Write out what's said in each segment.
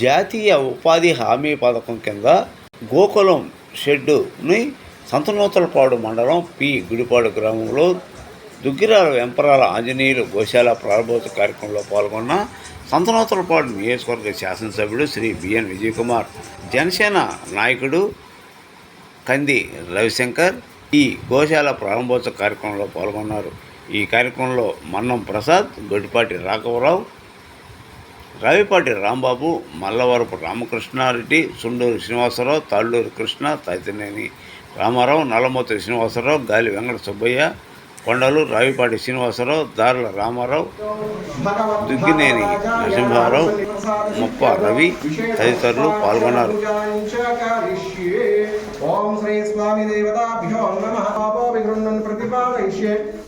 జాతీయ ఉపాధి హామీ పథకం కింద గోకులం షెడ్డుని సంతనూతలపాడు మండలం పి. గుడిపాడు గ్రామంలో దుగ్గిరాల వెంపరాల ఆంజనేయులు గోశాల ప్రారంభోత్సవ కార్యక్రమంలో పాల్గొన్న సంతనూతలపాడు నియోజకవర్గ శాసనసభ్యుడు శ్రీ బిఎన్ విజయకుమార్ జనసేన నాయకుడు కంది రవిశంకర్ ఈ గోశాల ప్రారంభోత్సవ కార్యక్రమంలో పాల్గొన్నారు. ఈ కార్యక్రమంలో మన్నం ప్రసాద్ గొడ్డిపాటి రాఘవరావు రావిపాటి రాంబాబు మల్లవరపు రామకృష్ణారెడ్డి సుండూరు శ్రీనివాసరావు తాళ్ళూరు కృష్ణ తైతనేని రామారావు నల్లమూర్తి శ్రీనివాసరావు గాలి వెంకట సుబ్బయ్య కొండలు రావిపాటి శ్రీనివాసరావు దారుల రామారావు దుగ్గినేని నరసింహారావు ముప్ప రవి తదితరులు పాల్గొన్నారు. ఓం శ్రీ స్వామి దేవతాభ్యో నమ. పాపో ప్రతిపాదయిష్యే.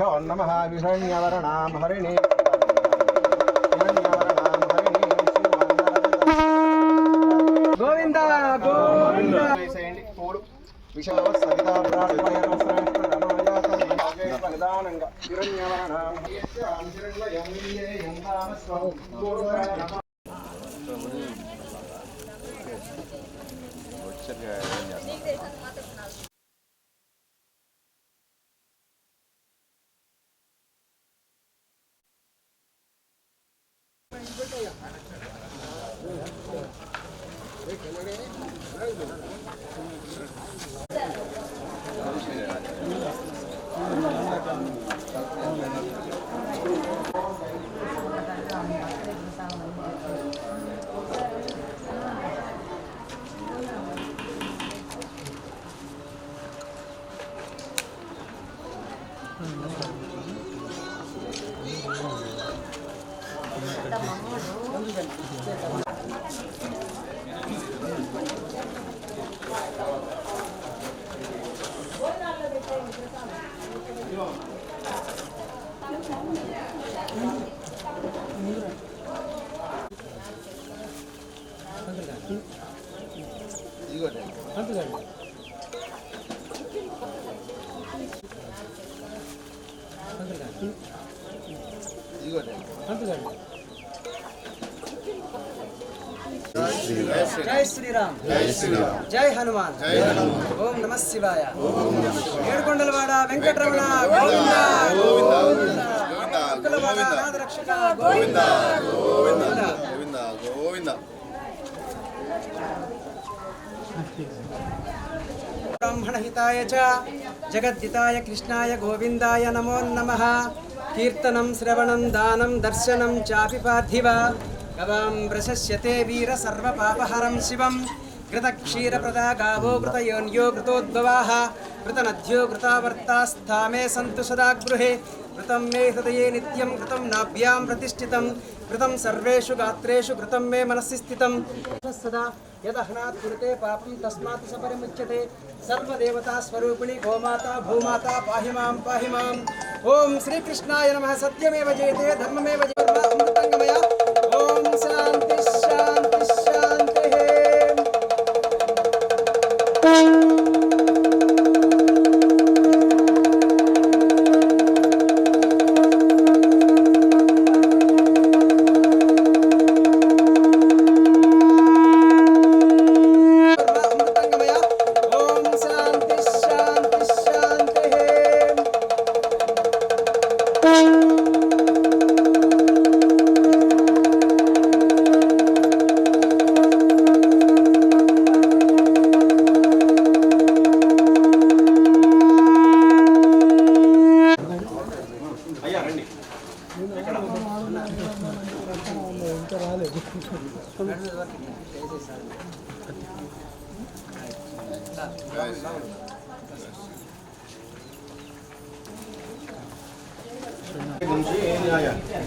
గోదేవతాభ్యో నమ విహరణ్యవరణాం హరిణి గోవింద గోవింద. హిరణ్యవరణాం జై శ్రీరామ్ జై いいかげんに? శ్రీరామ్ జై హనుమాన్. ఓం నమ శివాయ. ఏడుకొండలవాడ వెంకటరమణ గోవింద. గోవింద నాదరక్షక గోవింద. గోవింద గోవింద గోవింద బ్రాహ్మణహితాయ చ జగద్దితాయ కృష్ణాయ గోవిందాయ నమో నమ. కీర్తనం శ్రవణం దానం దర్శనం చాపి పార్థివ. गवां प्रशस्यते वीर सर्व वीरसर्वपापहरं शिवं। प्रदा गावो घृतयोन्यो घृतोद्भवाः। घृतनद्यो घृतावर्तास्था मे सन्तु सदा गृहे घृतं मे हृदये नित्यं, घृतं नाभ्यां प्रतिष्ठितं। घृतं सर्वेषु गात्रेषु, घृतं मे मनसि स्थितं। सदा यदहनात् कुरुते पापं तस्मात् स सपरिमुच्यते सर्वदेवतास्वरूपिणि गोमाता, भूमाता, पाहि माँ, पाहि माम् ॐ श्रीकृष्णाय नमः। सत्यमेव जयते धर्ममेव जयते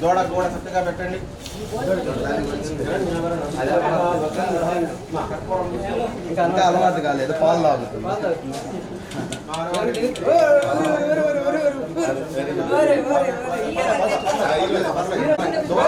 దూడ గోడ చక్కగా పెట్టండి ఇంకా ఇంకా అలవాటు కాలేదు పాలు తాగుతుంది దూడ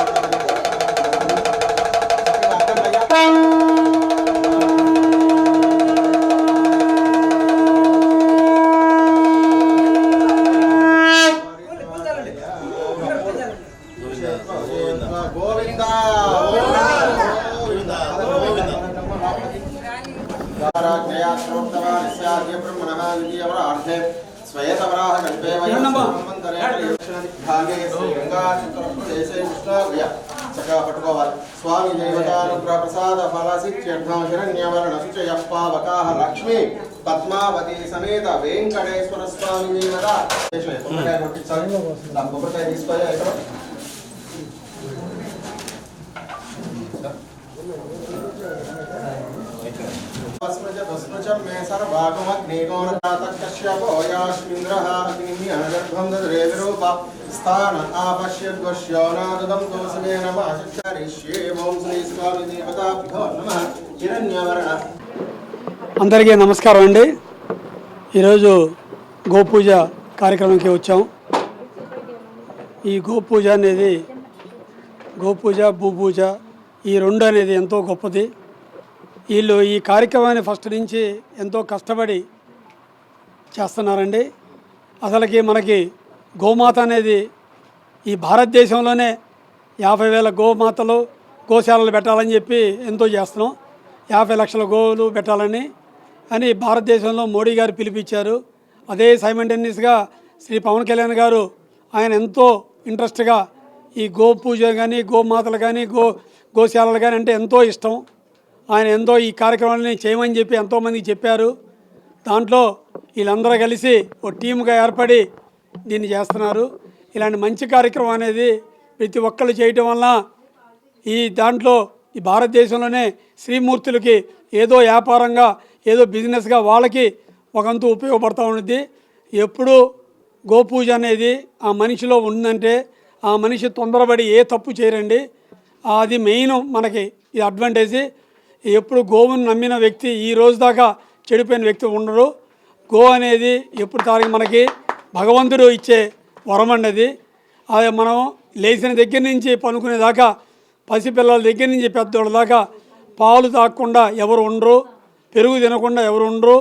స్వయతవరాహ కల్పే చక్కగా పట్టుకోవాలి స్వామి దేవతానుగ్రహ ప్రసాద ఫలసిత్యర్థం హిరణ్యవరణ శుచయప్పావకాహ లక్ష్మి పద్మావతి సమేత వెంకటేశ్వర స్వామి దేవత. కొట్టించాలి. కొబ్బరికాయ తీసుకోవాలి. అందరికీ నమస్కారం అండి. ఈరోజు గోపూజ కార్యక్రమంకి వచ్చాం. ఈ గోపూజ అనేది గోపూజ భూపూజ ఈ రెండు అనేది ఎంతో గొప్పది. వీళ్ళు ఈ కార్యక్రమాన్ని ఫస్ట్ నుంచి ఎంతో కష్టపడి చేస్తున్నారండి. అసలుకి మనకి గోమాత అనేది ఈ భారతదేశంలోనే యాభై వేల గోమాతలు గోశాలలు పెట్టాలని చెప్పి ఎంతో చేస్తున్నాం. యాభై లక్షల గోవులు పెట్టాలని అని భారతదేశంలో మోడీ గారు పిలిపించారు. అదే సైమంటేనియస్గా శ్రీ పవన్ కళ్యాణ్ గారు ఆయన ఎంతో ఇంట్రెస్ట్గా ఈ గో పూజ కానీ గోమాతలు కానీ గో గోశాలలు కానీ అంటే ఎంతో ఇష్టం. ఆయన ఎంతో ఈ కార్యక్రమాన్ని చేయమని చెప్పి ఎంతోమందికి చెప్పారు. దాంట్లో వీళ్ళందరూ కలిసి ఓ టీముగా ఏర్పడి దీన్ని చేస్తున్నారు. ఇలాంటి మంచి కార్యక్రమం అనేది ప్రతి ఒక్కళ్ళు చేయటం వల్ల ఈ దాంట్లో ఈ భారతదేశంలోనే శ్రీమూర్తులకి ఏదో వ్యాపారంగా ఏదో బిజినెస్గా వాళ్ళకి ఒకంతు ఉపయోగపడుతూ ఉంటుంది ఎప్పుడు గోపూజ అనేది ఆ మనిషిలో ఉందంటే ఆ మనిషి తొందరపడి ఏ తప్పు చేయరండి. అది మెయిన్ మనకి ఇది అడ్వాంటేజీ. ఎప్పుడు గోవును నమ్మిన వ్యక్తి ఈ రోజు దాకా చెడిపోయిన వ్యక్తి ఉండరు. గో అనేది ఎప్పుడు తారీఖు మనకి భగవంతుడు ఇచ్చే వరం అండి అది మనం లేచిన దగ్గర నుంచి పనుకునే దాకా పసిపిల్లల దగ్గర నుంచి పెద్దోళ్ళ దాకా పాలు తాగకుండా ఎవరు ఉండరు పెరుగు తినకుండా ఎవరు ఉండరు.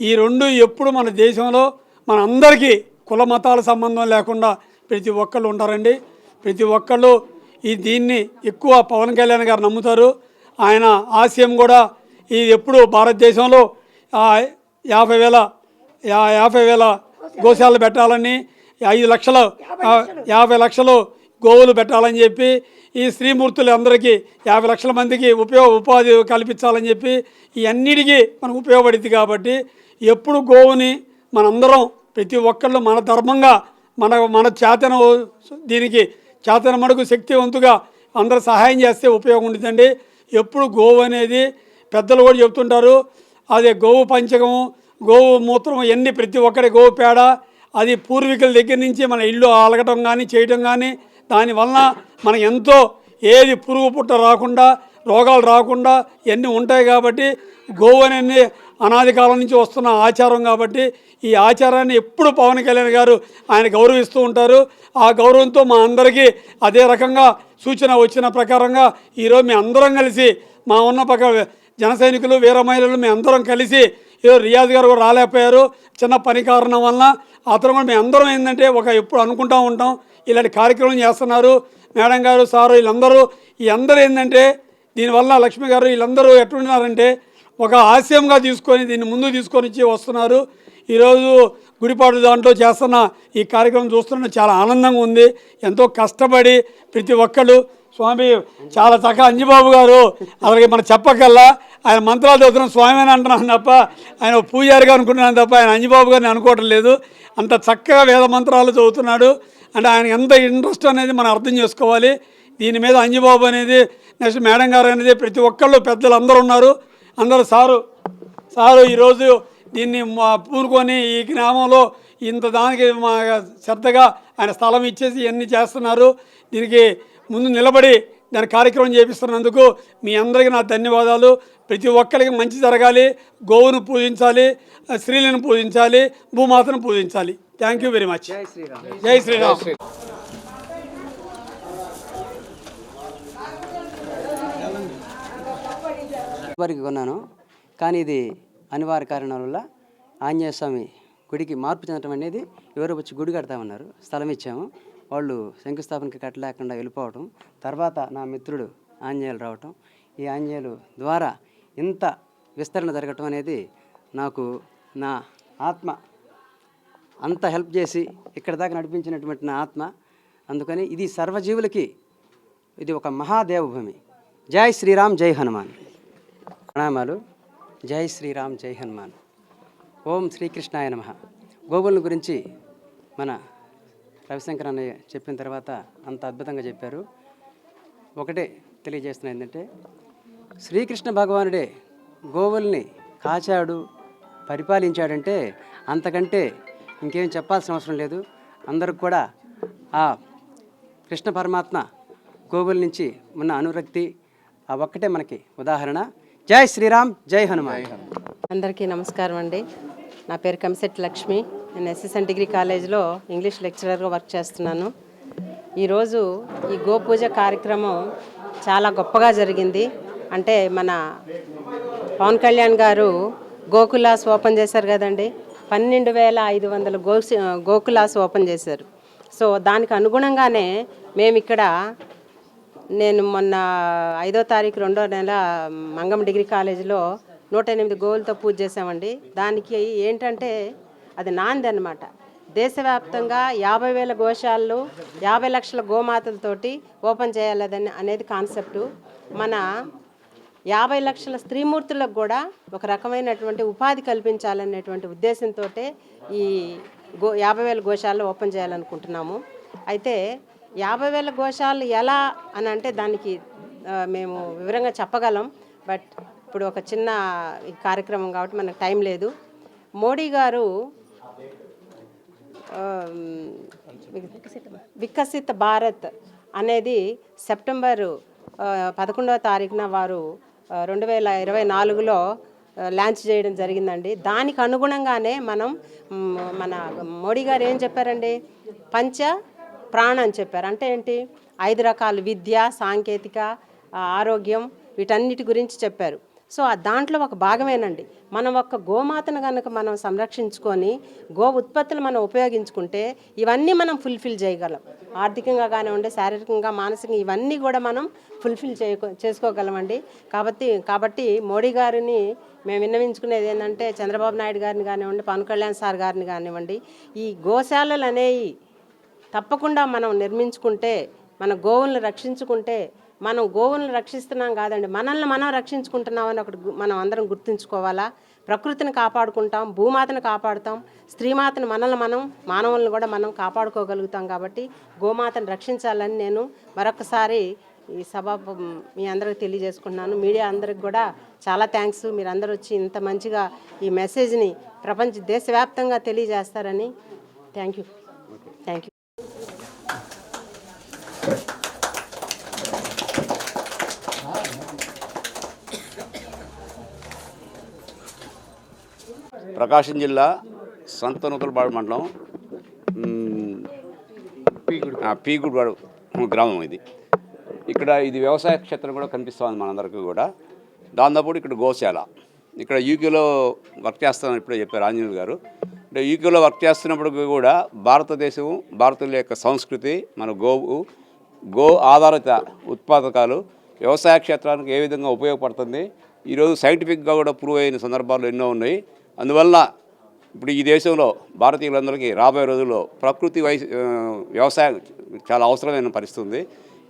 ఈ రెండు ఎప్పుడు మన దేశంలో మన అందరికీ కుల మతాల సంబంధం లేకుండా ప్రతి ఒక్కళ్ళు ఉంటారండి. ప్రతి ఒక్కళ్ళు ఈ దీన్ని ఎక్కువ పవన్ కళ్యాణ్ గారు నమ్ముతారు. ఆయన ఆశయం కూడా ఇది ఎప్పుడు భారతదేశంలో యాభై వేల యాభై వేల గోశాలు పెట్టాలని ఐదు లక్షల యాభై లక్షలు గోవులు పెట్టాలని చెప్పి ఈ స్త్రీమూర్తులు అందరికీ యాభై లక్షల మందికి ఉపయోగ ఉపాధి కల్పించాలని చెప్పి ఇవన్నిటికీ మనకు ఉపయోగపడింది కాబట్టి ఎప్పుడు గోవుని మనందరం ప్రతి ఒక్కళ్ళు మన ధర్మంగా మన మన చేతన దీనికి చేతన మనకు శక్తివంతుగా అందరూ సహాయం చేస్తే ఉపయోగం ఉంటుందండి. ఎప్పుడు గోవు అనేది పెద్దలు కూడా చెప్తుంటారు. అదే గోవు పంచకము గోవు మూత్రం ఎన్ని ప్రతి ఒక్కరి గోవు పేడ అది పూర్వీకుల దగ్గర నుంచి మన ఇల్లు అలగటం కానీ చేయటం కానీ దానివలన మనం ఎంతో ఏది పురుగు పుట్ట రాకుండా రోగాలు రాకుండా ఇవన్నీ ఉంటాయి కాబట్టి గోవు అనేది అనాది కాలం నుంచి వస్తున్న ఆచారం కాబట్టి ఈ ఆచారాన్ని ఎప్పుడు పవన్ కళ్యాణ్ గారు ఆయన గౌరవిస్తూ ఉంటారు. ఆ గౌరవంతో మా అందరికీ అదే రకంగా సూచన వచ్చిన ప్రకారంగా ఈరోజు మేము అందరం కలిసి మా ఉన్న పక్క జన సైనికులు వీర మహిళలు మేము అందరం కలిసి ఏదో రియాజ్ గారు కూడా రాలేకపోయారు. చిన్న పని కారణం వలన అతను కూడా మేము అందరం ఏంటంటే ఒక ఎప్పుడు అనుకుంటూ ఉంటాం. ఇలాంటి కార్యక్రమం చేస్తున్నారు. మేడం గారు సారు వీళ్ళందరూ ఈ అందరూ ఏంటంటే దీనివల్ల లక్ష్మి గారు వీళ్ళందరూ ఎట్లున్నారంటే ఒక ఆశయంగా తీసుకొని దీన్ని ముందు తీసుకొని వచ్చి వస్తున్నారు. ఈరోజు గుడిపాటు దాంట్లో చేస్తున్న ఈ కార్యక్రమం చూస్తున్న చాలా ఆనందంగా ఉంది. ఎంతో కష్టపడి ప్రతి ఒక్కళ్ళు స్వామి చాలా చక్కగా అంజబాబు గారు అలాగే మనం చెప్పకల్లా ఆయన మంత్రాలు చదువుతున్న స్వామి అని అంటున్నాను తప్ప ఆయన పూజారిగా అనుకుంటున్నాను తప్ప ఆయన అంజబాబు గారిని అనుకోవటం లేదు. అంత చక్కగా వేద మంత్రాలు చదువుతున్నాడు. అంటే ఆయన ఎంత ఇంట్రెస్ట్ అనేది మనం అర్థం చేసుకోవాలి. దీని మీద అంజబాబు అనేది నెక్స్ట్ మేడం గారు అనేది ప్రతి ఒక్కళ్ళు పెద్దలు అందరూ ఉన్నారు. అందరూ సారు సారు ఈరోజు దీన్ని మా పూనుకొని ఈ గ్రామంలో ఇంత దానికి మా శ్రద్ధగా ఆయన స్థలం ఇచ్చేసి ఇవన్నీ చేస్తున్నారు. దీనికి ముందు నిలబడి దాని కార్యక్రమం చేపిస్తున్నందుకు మీ అందరికీ నా ధన్యవాదాలు. ప్రతి ఒక్కరికి మంచి జరగాలి. గోవును పూజించాలి స్త్రీలను పూజించాలి భూమాతను పూజించాలి. థ్యాంక్ యూ వెరీ మచ్ జై శ్రీరామ్. జై శ్రీరామ్. వరకు కొన్నాను. కానీ ఇది అనివార్య కారణాల వల్ల ఆంజనేయ స్వామి గుడికి మార్పు చెందడం అనేది ఎవరు వచ్చి గుడి కడతామన్నారు. స్థలం ఇచ్చాము. వాళ్ళు శంకుస్థాపనకి కట్టలేకుండా వెళ్ళిపోవటం. తర్వాత నా మిత్రుడు ఆంజనేయులు రావటం. ఈ ఆంజనేయులు ద్వారా ఇంత విస్తరణ జరగటం అనేది నాకు నా ఆత్మ అంత హెల్ప్ చేసి ఇక్కడ దాకా నడిపించినటువంటి నా ఆత్మ. అందుకని ఇది సర్వజీవులకి ఇది ఒక మహాదేవభూమి. జై శ్రీరామ్ జై హనుమాన్. ప్రణామాలు. జై శ్రీరామ్ జై హనుమాన్. ఓం శ్రీకృష్ణాయ నమ. గోవుల గురించి మన రవిశంకర్ అన్నయ్య చెప్పిన తర్వాత అంత అద్భుతంగా చెప్పారు. ఒకటే తెలియజేస్తున్నా ఏంటంటే శ్రీకృష్ణ భగవానుడే గోవుల్ని కాచాడు పరిపాలించాడంటే అంతకంటే ఇంకేం చెప్పాల్సిన అవసరం లేదు. అందరికి కూడా ఆ కృష్ణ పరమాత్మ గోవుల నుంచి ఉన్న అనురక్తి ఆ ఒక్కటే మనకి ఉదాహరణ. జై శ్రీరామ్ జై హనుమాన్. అందరికీ నమస్కారం అండి. నా పేరు కంసెట్ లక్ష్మి. నేను ఎస్ఎస్ఎన్ డిగ్రీ కాలేజ్లో ఇంగ్లీష్ లెక్చరర్గా వర్క్ చేస్తున్నాను. ఈరోజు ఈ గోపూజ కార్యక్రమం చాలా గొప్పగా జరిగింది. అంటే మన పవన్ కళ్యాణ్ గారు గోకులాస్ ఓపెన్ చేశారు కదండి. పన్నెండు వేల ఐదు వందల గో గోకులాస్ ఓపెన్ చేశారు. సో దానికి అనుగుణంగానే మేము ఇక్కడ నేను మొన్న ఐదో తారీఖు రెండో నెల మంగం డిగ్రీ కాలేజీలో నూట ఎనిమిది గోవులతో పూజ చేసామండి దానికి ఏంటంటే అది నాంది అనమాట దేశవ్యాప్తంగా యాభై వేల గోశాలలు యాభై లక్షల గోమాతలతోటి ఓపెన్ చేయాలని అనేది కాన్సెప్టు. మన యాభై లక్షల స్త్రీమూర్తులకు కూడా ఒక రకమైనటువంటి ఉపాధి కల్పించాలనేటువంటి ఉద్దేశంతో ఈ గో యాభై వేల గోశాలను ఓపెన్ చేయాలనుకుంటున్నాము. అయితే యాభై వేల గోశాలు ఎలా అని అంటే దానికి మేము వివరంగా చెప్పగలం. బట్ ఇప్పుడు ఒక చిన్న కార్యక్రమం కాబట్టి మనకు టైం లేదు. మోడీ గారు వికసిత భారత్ అనేది సెప్టెంబరు పదకొండవ తారీఖున వారు రెండు వేల ఇరవై నాలుగులో లాంచ్ చేయడం జరిగిందండి. దానికి అనుగుణంగానే మనం మన మోడీ గారు ఏం చెప్పారండి? పంచ ప్రాణ అని చెప్పారు. అంటే ఏంటి? ఐదు రకాల విద్య సాంకేతిక ఆరోగ్యం వీటన్నిటి గురించి చెప్పారు. సో ఆ దాంట్లో ఒక భాగమేనండి. మనం ఒక్క గోమాతను కనుక మనం సంరక్షించుకొని గో ఉత్పత్తులు మనం ఉపయోగించుకుంటే ఇవన్నీ మనం ఫుల్ఫిల్ చేయగలం. ఆర్థికంగా కానివ్వండి శారీరకంగా మానసికంగా ఇవన్నీ కూడా మనం ఫుల్ఫిల్ చేయకో చేసుకోగలమండి. కాబట్టి కాబట్టి మోడీ గారిని మేము విన్నవించుకునేది ఏంటంటే చంద్రబాబు నాయుడు గారిని కానివ్వండి పవన్ కళ్యాణ్ సార్ గారిని కానివ్వండి ఈ గోశాలలు అనేవి తప్పకుండా మనం నిర్మించుకుంటే మన గోవులను రక్షించుకుంటే మనం గోవులను రక్షిస్తున్నాం కాదండి మనల్ని మనం రక్షించుకుంటున్నామని ఒకటి మనం అందరం గుర్తుంచుకోవాలా? ప్రకృతిని కాపాడుకుంటాం భూమాతను కాపాడుతాం స్త్రీమాతను మనల్ని మనం మానవులను కూడా మనం కాపాడుకోగలుగుతాం కాబట్టి గోమాతను రక్షించాలని నేను మరొకసారి ఈ సభ మీ అందరికి తెలియజేసుకుంటున్నాను. మీడియా అందరికి కూడా చాలా థ్యాంక్స్. మీరు వచ్చి ఇంత మంచిగా ఈ మెసేజ్ని ప్రపంచ దేశవ్యాప్తంగా తెలియజేస్తారని థ్యాంక్ యూ. ప్రకాశం జిల్లా సంతనూతలపాడు మండలం పీగుడివాడు గ్రామం ఇది. ఇక్కడ ఇది వ్యవసాయ క్షేత్రం కూడా కనిపిస్తుంది మనందరికీ కూడా. దాంతోపాటు ఇక్కడ గోశాల. ఇక్కడ యూకేలో వర్క్ చేస్తామని ఇప్పుడే చెప్పారు ఆంజనేయులు గారు. అంటే యూకేలో వర్క్ చేస్తున్నప్పుడు కూడా భారతదేశం భారతీయుల యొక్క సంస్కృతి మన గోవు గో ఆధారిత ఉత్పాదకాలు వ్యవసాయ క్షేత్రానికి ఏ విధంగా ఉపయోగపడుతుంది ఈరోజు సైంటిఫిక్గా కూడా ప్రూవ్ అయిన సందర్భాలు ఎన్నో ఉన్నాయి. అందువల్ల ఇప్పుడు ఈ దేశంలో భారతీయులందరికీ రాబోయే రోజుల్లో ప్రకృతి వై వ్యవసాయం చాలా అవసరమైన పరిస్థితి ఉంది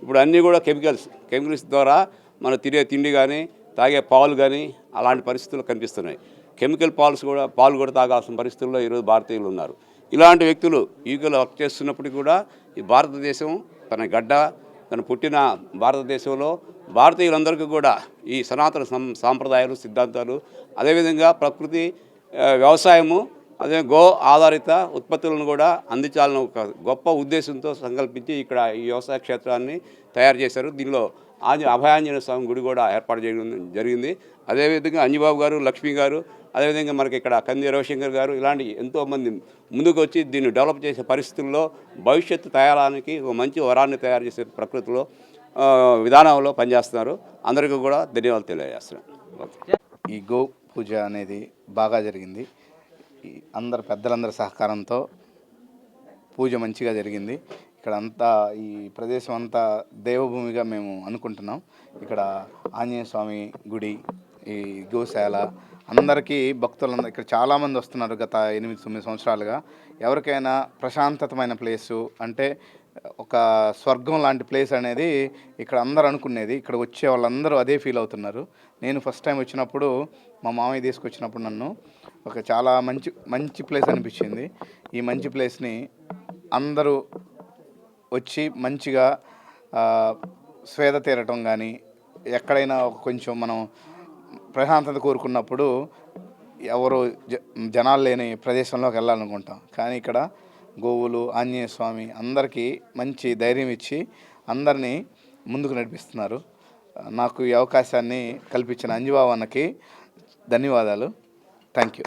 ఇప్పుడు అన్నీ కూడా కెమికల్స్ కెమికల్స్ ద్వారా మనం తినే తిండి కానీ తాగే పాలు కానీ అలాంటి పరిస్థితులు కనిపిస్తున్నాయి. కెమికల్ పాల్స్ కూడా పాలు కూడా తాగాల్సిన పరిస్థితుల్లో ఈరోజు భారతీయులు ఉన్నారు. ఇలాంటి వ్యక్తులు ఈగలు వర్క్ చేస్తున్నప్పటికీ కూడా ఈ భారతదేశం తన గడ్డ తను పుట్టిన భారతదేశంలో భారతీయులందరికీ కూడా ఈ సనాతన సం సాంప్రదాయాలు సిద్ధాంతాలు అదేవిధంగా ప్రకృతి వ్యవసాయము అదే గో ఆధారిత ఉత్పత్తులను కూడా అందించాలని ఒక గొప్ప ఉద్దేశంతో సంకల్పించి ఇక్కడ ఈ వ్యవసాయ క్షేత్రాన్ని తయారు చేశారు. దీనిలో ఆంజ అభయాంజనేయ స్వామి గుడి కూడా ఏర్పాటు చేయడం జరిగింది. అదేవిధంగా అంజబాబు గారు లక్ష్మి గారు అదేవిధంగా మనకి ఇక్కడ కంది రవిశంకర్ గారు ఇలాంటి ఎంతోమంది ముందుకు వచ్చి దీన్ని డెవలప్ చేసే పరిస్థితుల్లో భవిష్యత్తు తయారానికి ఒక మంచి వరాన్ని తయారు చేసే ప్రకృతిలో విధానంలో పనిచేస్తున్నారు. అందరికీ కూడా ధన్యవాదాలు తెలియజేస్తున్నాను. ఓకే ఈ గో పూజ అనేది బాగా జరిగింది. అందరు పెద్దలందరి సహకారంతో పూజ మంచిగా జరిగింది. ఇక్కడ అంతా ఈ ప్రదేశం అంతా దేవభూమిగా మేము అనుకుంటున్నాం. ఇక్కడ ఆంజనేయ స్వామి గుడి ఈ గోశాల అందరికీ భక్తులందరూ ఇక్కడ చాలామంది వస్తున్నారు గత ఎనిమిది తొమ్మిది సంవత్సరాలుగా. ఎవరికైనా ప్రశాంతతమైన ప్లేసు అంటే ఒక స్వర్గం లాంటి ప్లేస్ అనేది ఇక్కడ అందరూ అనుకునేది. ఇక్కడ వచ్చే వాళ్ళందరూ అదే ఫీల్ అవుతున్నారు. నేను ఫస్ట్ టైం వచ్చినప్పుడు మా మామయ్య తీసుకొచ్చినప్పుడు నన్ను ఒక చాలా మంచి మంచి ప్లేస్ అనిపించింది. ఈ మంచి ప్లేస్ని అందరూ వచ్చి మంచిగా స్వేద తీరటం కానీ ఎక్కడైనా ఒక కొంచెం మనం ప్రశాంతత కోరుకున్నప్పుడు ఎవరు జ జనాలు లేని ప్రదేశంలోకి వెళ్ళాలనుకుంటాం. కానీ ఇక్కడ గోవులు ఆంజనేయ స్వామి అందరికీ మంచి ధైర్యం ఇచ్చి అందరినీ ముందుకు నడిపిస్తున్నారు. నాకు ఈ అవకాశాన్ని కల్పించిన అంజుబాబు అన్నకి ధన్యవాదాలు. Thank you